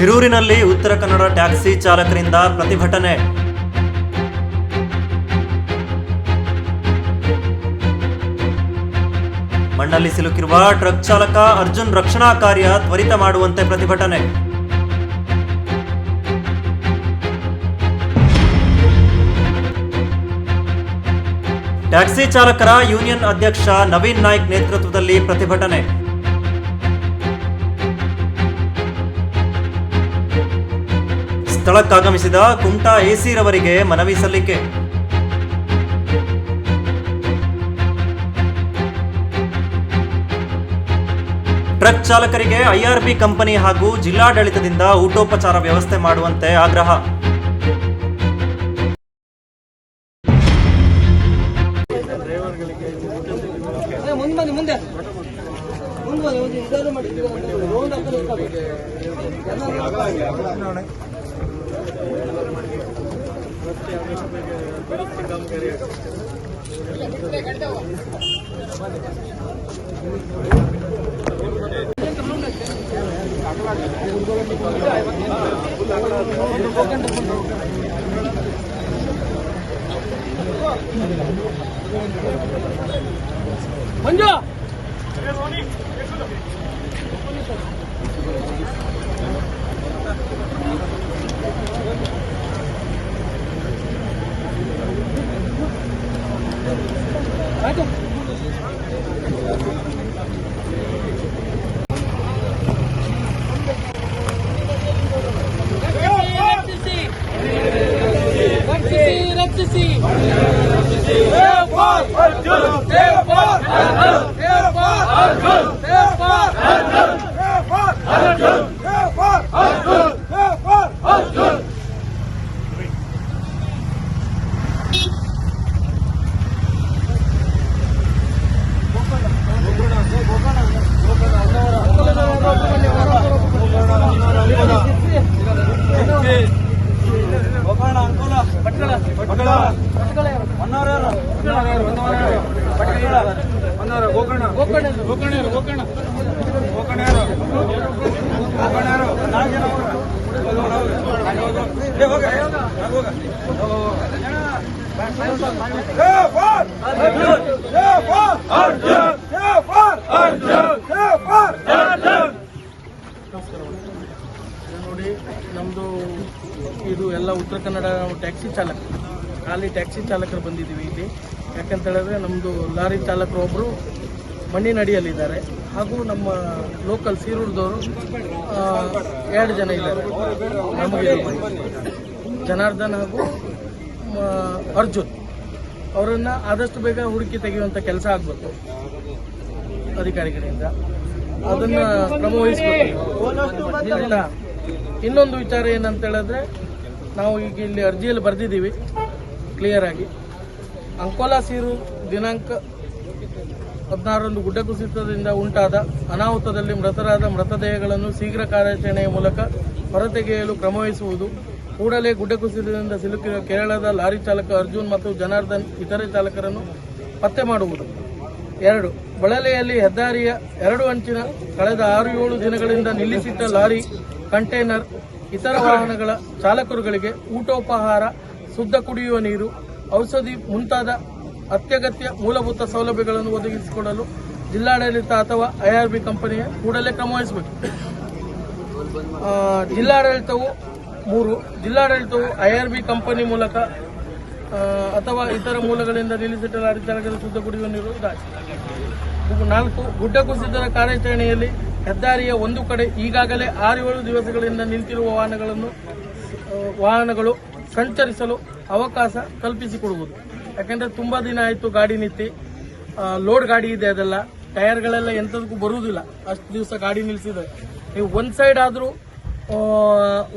ಶಿರೂರಿನಲ್ಲಿ Uttara Kannada taxi ಚಾಲಕರಿಂದ ಪ್ರತಿಭಟನೆ. ಮಣ್ಣಲ್ಲಿ ಸಿಲುಕಿರುವ ಟ್ರಕ್ ಚಾಲಕ ಅರ್ಜುನ್ ರಕ್ಷಣಾ ಕಾರ್ಯ ತ್ವರಿತ ಮಾಡುವಂತೆ ಪ್ರತಿಭಟನೆ. ಟ್ಯಾಕ್ಸಿ ಚಾಲಕರ ಯೂನಿಯನ್ ಅಧ್ಯಕ್ಷ ನವೀನ್ ನಾಯ್ಕ್ ನೇತೃತ್ವದಲ್ಲಿ ಪ್ರತಿಭಟನೆ. ಸ್ಥಳಕ್ಕಾಗಮಿಸಿದ ಕುಮಟಾ ಎಸಿ ರವರಿಗೆ ಮನವಿ ಸಲ್ಲಿಕೆ. ಟ್ರಕ್ ಚಾಲಕರಿಗೆ ಐಆರ್ಬಿ ಕಂಪನಿ ಹಾಗೂ ಜಿಲ್ಲಾಡಳಿತದಿಂದ ಊಟೋಪಚಾರ ವ್ಯವಸ್ಥೆ ಮಾಡುವಂತೆ ಆಗ್ರಹ. ಮುಂದೆ ಮುಂದೆ. ಬನ್ನಿ ಮುಂದೆ ಮುಂದೆ ಬನ್ನಿ ಒಂದು ಇದಾದ್ರು ಮಾಡಿ ನೋಡಿ ನಮ್ಮದು ಇದು ಎಲ್ಲ ಉತ್ತರ ಕನ್ನಡ ಟ್ಯಾಕ್ಸಿ ಚಾಲಕ. ಖಾಲಿ ಟ್ಯಾಕ್ಸಿ ಚಾಲಕರು ಬಂದಿದ್ದೀವಿ ಇಲ್ಲಿ. ಯಾಕಂತ ಹೇಳಿದ್ರೆ ನಮ್ಮದು ಲಾರಿ ಚಾಲಕರು ಒಬ್ಬರು ಮಣ್ಣಿನಡಿಯಲ್ಲಿದ್ದಾರೆ ಹಾಗೂ ನಮ್ಮ ಲೋಕಲ್ ಸೀರೂರ್ದವರು ಎರಡು ಜನ ಇದ್ದಾರೆ. ನಮಗೆ ಜನಾರ್ದನ್ ಹಾಗೂ ಅರ್ಜುನ್. ಅವರನ್ನು ಆದಷ್ಟು ಬೇಗ ಹುಡುಕಿ ತೆಗೆಯುವಂಥ ಕೆಲಸ ಆಗಬೇಕು ಅಧಿಕಾರಿಗಳಿಂದ. ಅದನ್ನ ಕ್ರಮ ಇನ್ನೊಂದು ವಿಚಾರ ಏನಂತ ಹೇಳಿದ್ರೆ, ನಾವು ಈಗ ಇಲ್ಲಿ ಅರ್ಜಿಯಲ್ಲಿ ಬರೆದಿದ್ದೀವಿ ಕ್ಲಿಯರ್ ಆಗಿ. ಅಂಕೋಲಾ ಸೀರು ದಿನಾಂಕ ಹದಿನಾರರಂದು ಗುಡ್ಡ ಕುಸಿತದಿಂದ ಉಂಟಾದ ಅನಾಹುತದಲ್ಲಿ ಮೃತರಾದ ಮೃತದೇಹಗಳನ್ನು ಶೀಘ್ರ ಕಾರ್ಯಾಚರಣೆಯ ಮೂಲಕ ಹೊರತೆಗೆಯಲು ಕ್ರಮವಹಿಸುವುದು ಕೂಡಲೇ ಗುಡ್ಡ ಕುಸಿತದಿಂದ ಸಿಲುಕಿರುವ ಕೇರಳದ ಲಾರಿ ಚಾಲಕ ಅರ್ಜುನ್ ಮತ್ತು ಜನಾರ್ದನ್ ಇತರೆ ಚಾಲಕರನ್ನು ಪತ್ತೆ ಮಾಡುವುದು. ಎರಡು, ಬಳಲೆಯಲ್ಲಿ ಹೆದ್ದಾರಿಯ ಎರಡು ಅಂಚಿನ ಕಳೆದ ಆರು ಏಳು ದಿನಗಳಿಂದ ನಿಲ್ಲಿಸಿದ್ದ ಲಾರಿ, ಕಂಟೈನರ್, ಇತರ ವಾಹನಗಳ ಚಾಲಕರುಗಳಿಗೆ ಊಟೋಪಹಾರ, ಶುದ್ಧ ಕುಡಿಯುವ ನೀರು, ಔಷಧಿ ಮುಂತಾದ ಅತ್ಯಗತ್ಯ ಮೂಲಭೂತ ಸೌಲಭ್ಯಗಳನ್ನು ಒದಗಿಸಿಕೊಡಲು ಜಿಲ್ಲಾಡಳಿತ ಅಥವಾ ಐಆರ್ಬಿ ಕಂಪನಿಯ ಕೂಡಲೇ ಕ್ರಮ ವಹಿಸಬೇಕು ಜಿಲ್ಲಾಡಳಿತವು ಮೂರು ಜಿಲ್ಲಾಡಳಿತವು ಐಆರ್ಬಿ ಕಂಪನಿ ಮೂಲಕ ಅಥವಾ ಇತರ ಮೂಲಗಳಿಂದ ನಿಲ್ಲಿಸಿಟ್ಟ ಲಾರಿ ಚಾಲಕರ ಶುದ್ಧ ಕುಡಿಯುವ ನೀರು ದಾಖಲೆ. ಇದು ನಾಲ್ಕು ಗುಡ್ಡ ಕುಸಿತರ ಕಾರ್ಯಾಚರಣೆಯಲ್ಲಿ ಹೆದ್ದಾರಿಯ ಒಂದು ಕಡೆ ಈಗಾಗಲೇ ಆರು ಏಳು ದಿವಸಗಳಿಂದ ನಿಂತಿರುವ ವಾಹನಗಳನ್ನು ವಾಹನಗಳು ಸಂಚರಿಸಲು ಅವಕಾಶ ಕಲ್ಪಿಸಿಕೊಡುವುದು. ಯಾಕೆಂದರೆ ತುಂಬಾ ದಿನ ಆಯಿತು ಗಾಡಿ ನಿಂತಿ ಲೋಡ್ ಗಾಡಿ ಇದೆ ಅದೆಲ್ಲ. ಟೈರ್ಗಳೆಲ್ಲ ಎಂಥದಕ್ಕೂ ಬರುವುದಿಲ್ಲ. ಅಷ್ಟು ದಿವಸ ಗಾಡಿ ನಿಲ್ಲಿಸಿದೆ ನೀವು ಒಂದು ಸೈಡ್ ಆದರೂ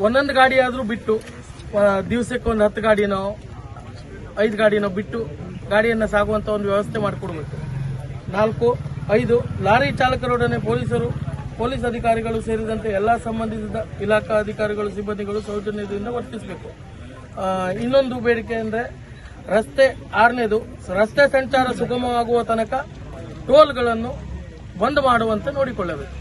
ಒಂದೊಂದು ಗಾಡಿ ಆದರೂ ಬಿಟ್ಟು ದಿವಸಕ್ಕೆ ಒಂದು ಹತ್ತು ಗಾಡಿನೋ ಐದು ಗಾಡಿನೋ ಬಿಟ್ಟು, ಗಾಡಿಯನ್ನು ಸಾಗುವಂತ ಒಂದು ವ್ಯವಸ್ಥೆ ಮಾಡಿಕೊಡ್ಬೇಕು. ನಾಲ್ಕು, ಐದು, ಲಾರಿ ಚಾಲಕರೊಡನೆ ಪೊಲೀಸರು, ಪೊಲೀಸ್ ಅಧಿಕಾರಿಗಳು ಸೇರಿದಂತೆ ಎಲ್ಲಾ ಸಂಬಂಧಿಸಿದ ಇಲಾಖಾ ಅಧಿಕಾರಿಗಳು, ಸಿಬ್ಬಂದಿಗಳು ಸೌಜನ್ಯದಿಂದ ವರ್ತಿಸಬೇಕು. ಇನ್ನೊಂದು ಬೇಡಿಕೆ ಅಂದ್ರೆ ರಸ್ತೆ ಆರನೇದು, ರಸ್ತೆ ಸಂಚಾರ ಸುಗಮವಾಗುವ ತನಕ ಟೋಲ್ಗಳನ್ನು ಬಂದ್ ಮಾಡುವಂತೆ ನೋಡಿಕೊಳ್ಳಬೇಕು.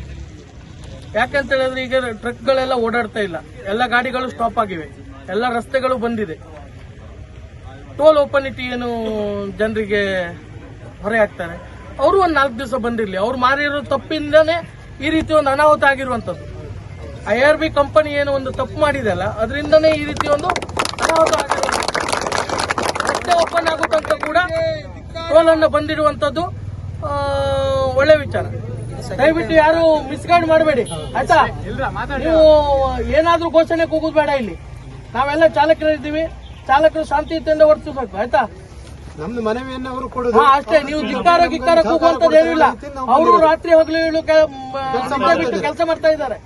ಯಾಕಂತ ಹೇಳಿದ್ರೆ ಈಗ ಟ್ರಕ್ಗಳೆಲ್ಲ ಓಡಾಡ್ತಾ ಇಲ್ಲ. ಎಲ್ಲ ಗಾಡಿಗಳು ಸ್ಟಾಪ್ ಆಗಿವೆ. ಎಲ್ಲ ರಸ್ತೆಗಳು ಬಂದಿದೆ. ಟೋಲ್ ಓಪನಿಟಿ ಏನು ಜನರಿಗೆ ಹೊರೆ ಆಗ್ತಾರೆ ಅವರು ಒಂದು ನಾಲ್ಕು ದಿವಸ ಬಂದಿರಲಿ. ಅವ್ರು ಮಾರಿರೋ ತಪ್ಪಿಂದನೇ ಈ ರೀತಿ ಒಂದು ಅನಾಹುತ ಆಗಿರುವಂಥದ್ದು. ಐ ಆರ್ ಬಿ ಕಂಪನಿ ಏನು ಒಂದು ತಪ್ಪು ಮಾಡಿದೆಲ್ಲ ಅದರಿಂದನೇ ಈ ರೀತಿ ಒಂದು ಅನಾಹುತ ರಸ್ತೆ ಓಪನ್ ಆಗುತ್ತಂತ ಕೂಡ ಟೋಲ್ ಅನ್ನು ಬಂದಿರುವಂತದ್ದು ಒಳ್ಳೆ ವಿಚಾರ. ದಯವಿಟ್ಟು ಯಾರು ಮಿಸ್ಗೈಡ್ ಮಾಡಬೇಡಿ ಆಯ್ತಾ? ನೀವು ಏನಾದ್ರೂ ಘೋಷಣೆ ಕೂಗುದು ಬೇಡ ಇಲ್ಲಿ. ನಾವೆಲ್ಲ ಚಾಲಕರು ಇದ್ದೀವಿ ಚಾಲಕರು ಶಾಂತಿಯುತದಿಂದ ಓಡಿಸಬೇಕು ಆಯ್ತಾ? ನಮ್ದು ಮನವಿಯನ್ನು ಅವರು ಕೊಡುದು? ಅಷ್ಟೇ ನೀವು ಧಿಕ್ಕಾರ ಗಿಕ್ಕಾರ ಕೂಗುವಂತದ್ದು ಏನಿಲ್ಲ. ಅವರು ರಾತ್ರಿ ಹಗಲು ಕೆಲಸ ಮಾಡ್ತಾ ಇದ್ದಾರೆ.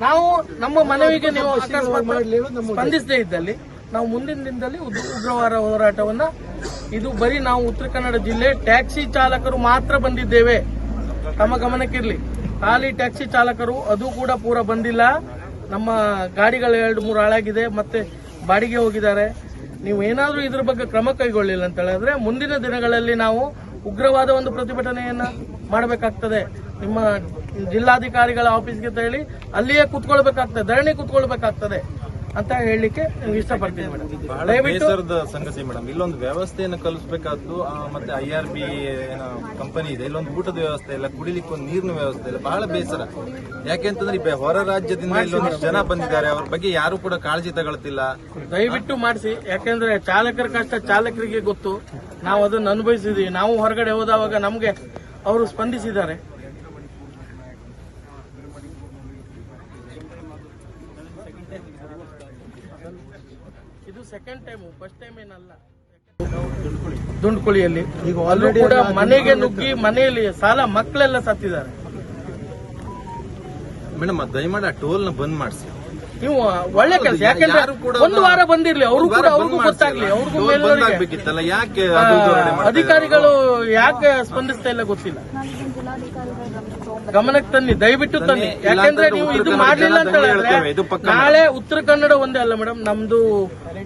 ನಾವು ನಮ್ಮ ಮನವಿಗೆ ನೀವು ಸ್ಪಂದಿಸದೇ ಇದ್ದಲ್ಲಿ ನಾವು ಮುಂದಿನ ದಿನದಲ್ಲಿ ಉಗ್ರ- ಉಗ್ರವಾರ ಹೋರಾಟವನ್ನ ಇದು ಬರೀ ನಾವು ಉತ್ತರ ಕನ್ನಡ ಜಿಲ್ಲೆ ಟ್ಯಾಕ್ಸಿ ಚಾಲಕರು ಮಾತ್ರ ಬಂದಿದ್ದೇವೆ. ತಮ್ಮ ಗಮನಕ್ಕಿರ್ಲಿ. ಖಾಲಿ ಟ್ಯಾಕ್ಸಿ ಚಾಲಕರು, ಅದು ಕೂಡ ಪೂರ ಬಂದಿಲ್ಲ. ನಮ್ಮ ಗಾಡಿಗಳು ಎರಡು ಮೂರು ಹಾಳಾಗಿದೆ, ಮತ್ತೆ ಬಾಡಿಗೆ ಹೋಗಿದ್ದಾರೆ. ನೀವು ಏನಾದರೂ ಇದ್ರ ಬಗ್ಗೆ ಕ್ರಮ ಕೈಗೊಳ್ಳಿಲ್ಲ ಅಂತ ಹೇಳಿದ್ರೆ, ಮುಂದಿನ ದಿನಗಳಲ್ಲಿ ನಾವು ಉಗ್ರವಾದ ಒಂದು ಪ್ರತಿಭಟನೆಯನ್ನ ಮಾಡಬೇಕಾಗ್ತದೆ. ನಿಮ್ಮ ಜಿಲ್ಲಾಧಿಕಾರಿಗಳ ಆಫೀಸ್ಗೆ ಹೇಳಿ ಅಲ್ಲಿಯೇ ಕುತ್ಕೊಳ್ಬೇಕಾಗ್ತದೆ, ಧರಣಿ ಕುತ್ಕೊಳ್ಬೇಕಾಗ್ತದೆ. ಅಂತ ಹೇಳಲಿಕ್ಕೆ ಇಷ್ಟಪಡ್ತೀನಿ ಮೇಡಮ್. ದಯವಿಟ್ಟು ಬೇಸರದ ಸಂಗತಿ ಮೇಡಮ್. ಇಲ್ಲೊಂದು ವ್ಯವಸ್ಥೆಯನ್ನು ಕಲಿಸ್ಬೇಕಾದ್ದು ಮತ್ತೆ ಐ ಆರ್ ಬಿ ಏನೋ ಕಂಪನಿ ಇದೆ. ಇಲ್ಲೊಂದು ಊಟದ ವ್ಯವಸ್ಥೆ ಇಲ್ಲ ಕುಡಿಲಿಕ್ಕೆ ಒಂದು ನೀರಿನ ವ್ಯವಸ್ಥೆ ಇಲ್ಲ. ಬಹಳ ಬೇಸರ. ಯಾಕೆಂತಂದ್ರೆ ಈ ಹೊರ ರಾಜ್ಯದಿಂದ ಇಲ್ಲೊಂದು ಜನ ಬಂದಿದ್ದಾರೆ. ಅವ್ರ ಬಗ್ಗೆ ಯಾರು ಕೂಡ ಕಾಳಜಿ ತಗೊಳ್ತಿಲ್ಲ. ದಯವಿಟ್ಟು ಮಾಡಿಸಿ. ಯಾಕೆಂದ್ರೆ ಚಾಲಕರ ಕಷ್ಟ ಚಾಲಕರಿಗೆ ಗೊತ್ತು. ನಾವು ಅದನ್ನು ಅನುಭವಿಸಿದೀವಿ. ನಾವು ಹೊರಗಡೆ ಹೋದವಾಗ ನಮಗೆ ಅವರು ಸ್ಪಂದಿಸಿದ್ದಾರೆ. ಸೆಕೆಂಡ್ ಟೈಮ್ ಫಸ್ಟ್ ಟೈಮ್ ಏನಲ್ಲ. ದುಂಡ್ಕುಳಿಯಲ್ಲಿ. ಈಗ ಅಲ್ಲೂ ಕೂಡ ಮನೆಗೆ ನುಗ್ಗಿ ಮನೆಯಲ್ಲಿ ಸಾಲ ಮಕ್ಕಳೆಲ್ಲ ಸತ್ತಿದ್ದಾರೆ. ಮೇಡಮ್ ದಯಮಾಡಿ ಆ ಟೋಲ್ನ ಬಂದ್ ಮಾಡಿಸಿ. ನೀವು ಒಳ್ಳೆ ಕೆಲಸ. ಯಾಕಂದ್ರೆ ಯಾರು ಕೂಡ ಒಂದು ವಾರ ಬಂದಿರ್ಲಿ ಅವರು ಕೂಡ ಅವ್ರಿಗೂ ಗೊತ್ತಾಗ್ಲಿ ಅವ್ರಿಗೂ ಆಗ್ಬೇಕಿತ್ತಲ್ಲ ಯಾಕೆ? ಅಧಿಕಾರಿಗಳು ಯಾಕೆ ಸ್ಪಂದಿಸ್ತಾ ಇಲ್ಲ ಗೊತ್ತಿಲ್ಲ. ಗಮನಕ್ಕೆ ತನ್ನಿ ದಯವಿಟ್ಟು ತನ್ನಿ. ಯಾಕಂದ್ರೆ ನೀವು ಇದು ಮಾಡಲಿಲ್ಲ ಅಂತ ಹೇಳಿದ್ರೆ ನಾಳೆ. ಉತ್ತರ ಕನ್ನಡ ಒಂದೇ ಅಲ್ಲ ಮೇಡಮ್. ನಮ್ದು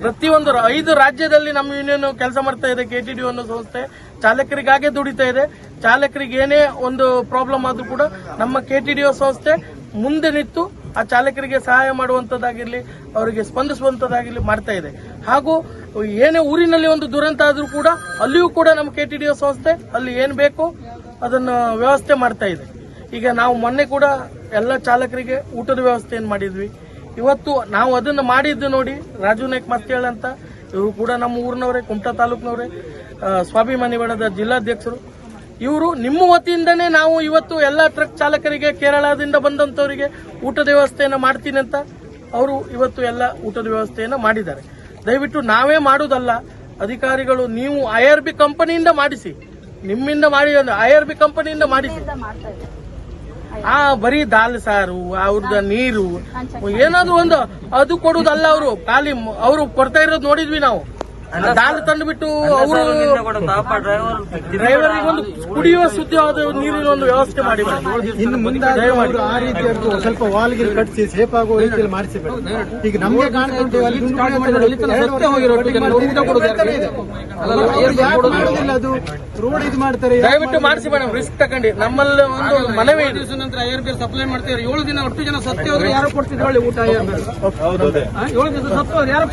ಪ್ರತಿಯೊಂದು ಐದು ರಾಜ್ಯದಲ್ಲಿ ನಮ್ಮ ಯೂನಿಯನ್ ಕೆಲಸ ಮಾಡ್ತಾ ಇದೆ ಕೆಟಿಡಿ ಅನ್ನೋ ಸಂಸ್ಥೆ. ಚಾಲಕರಿಗಾಗೆ ದುಡಿತಾ ಇದೆ. ಚಾಲಕರಿಗೆ ಏನೇ ಒಂದು ಪ್ರಾಬ್ಲಮ್ ಆದ್ರೂ ಕೂಡ ನಮ್ಮ ಕೆಟಿಡಿಒ ಸಂಸ್ಥೆ ಮುಂದೆ ನಿಂತು ಆ ಚಾಲಕರಿಗೆ ಸಹಾಯ ಮಾಡುವಂತದ್ದಾಗಿರ್ಲಿ ಅವರಿಗೆ ಸ್ಪಂದಿಸುವಂತದ್ದಾಗಿರ್ಲಿ ಮಾಡ್ತಾ ಇದೆ. ಹಾಗೂ ಏನೇ ಊರಿನಲ್ಲಿ ಒಂದು ದುರಂತ ಆದ್ರೂ ಕೂಡ ಅಲ್ಲಿಯೂ ಕೂಡ ನಮ್ಮ ಕೆಟಿಡಿಒ ಸಂಸ್ಥೆ ಅಲ್ಲಿ ಏನ್ ಬೇಕು ಅದನ್ನು ವ್ಯವಸ್ಥೆ ಮಾಡ್ತಾ ಇದೆ. ಈಗ ನಾವು ಮೊನ್ನೆ ಕೂಡ ಎಲ್ಲ ಚಾಲಕರಿಗೆ ಊಟದ ವ್ಯವಸ್ಥೆಯನ್ನು ಮಾಡಿದ್ವಿ. ಇವತ್ತು ನಾವು ಅದನ್ನು ಮಾಡಿದ್ದು ನೋಡಿ ರಾಜು ನಾಯ್ಕ್ ಮತ್ತೇಳ ಅಂತ. ಇವರು ಕೂಡ ನಮ್ಮ ಊರಿನವರೇ, ಕುಮಟಾ ತಾಲೂಕಿನವರೇ ಸ್ವಾಭಿಮಾನಿ ಬಣದ ಜಿಲ್ಲಾಧ್ಯಕ್ಷರು. ಇವರು ನಿಮ್ಮ ವತಿಯಿಂದನೇ ನಾವು ಇವತ್ತು ಎಲ್ಲ ಟ್ರಕ್ ಚಾಲಕರಿಗೆ, ಕೇರಳದಿಂದ ಬಂದಂತವರಿಗೆ ಊಟದ ವ್ಯವಸ್ಥೆಯನ್ನು ಮಾಡ್ತೀನಿ ಅಂತ ಅವರು ಇವತ್ತು ಎಲ್ಲ ಊಟದ ವ್ಯವಸ್ಥೆಯನ್ನು ಮಾಡಿದ್ದಾರೆ. ದಯವಿಟ್ಟು ನಾವೇ ಮಾಡುವುದಲ್ಲ. ಅಧಿಕಾರಿಗಳು ನೀವು ಐ ಆರ್ ಬಿ ಕಂಪನಿಯಿಂದ ಮಾಡಿಸಿ. ನಿಮ್ಮಿಂದ ಮಾಡಿ, ಐ ಆರ್ ಬಿ ಕಂಪನಿಯಿಂದ ಮಾಡಿಸಿ. ಆ ಬರೀ ದಾಲ್ ಸಾರು, ಅವ್ರದ ನೀರು, ಏನಾದ್ರು ಒಂದು ಅದು ಕೊಡುದಲ್ಲ ಅವರು. ಖಾಲಿ ಅವರು ಕೊಡ್ತಾ ಇರೋದು ನೋಡಿದ್ವಿ ನಾವು. ದಾಲ್ ತಂದುಬಿಟ್ಟು ಅವರು ಡ್ರೈವರಿಗೆ ಒಂದು ಕುಡಿಯುವ ಶುದ್ಧವಾದ ನೀರಿನ ಒಂದು ವ್ಯವಸ್ಥೆ ಮಾಡಿ ಇನ್ನು ಮುಂದೆ ಆ ರೀತಿ ಸ್ವಲ್ಪ ವಾಲ್ಗೆ ಕಟ್ಟಿಸಿ ಸೇಫ್ ಆಗುವ ರೀತಿಯಲ್ಲಿ ಮಾಡಿಸಬೇಕು ಈಗ ನಮ್ಗೆ ಮಾಡೋದಿಲ್ಲ ಅದು? ರೋಡ್ ಇದು ಮಾಡ್ತಾರೆ ದಯವಿಟ್ಟು ಮಾಡಿಸಿ ಮೇಡಮ್ ರಿಸ್ಕ್ ತಗೊಂಡು. ನಮ್ಮಲ್ಲಿ ಒಂದು ಮನವಿ ಇದೆ. ನಂತರ ಐಆರ್ ಬಿ ಸಪ್ಲೈ ಮಾಡ್ತಾರೆ ಏಳು ದಿನ ಒಟ್ಟು ಜನ ಸತ್ಯ ಹೋದ್ರೆ ಯಾರು ಕೊಡ್ತಿದ್ರು ಊಟ ಹೌದು ಅದೇ. ಏಳು ದಿವಸ ಸತ್ತು ಯಾರು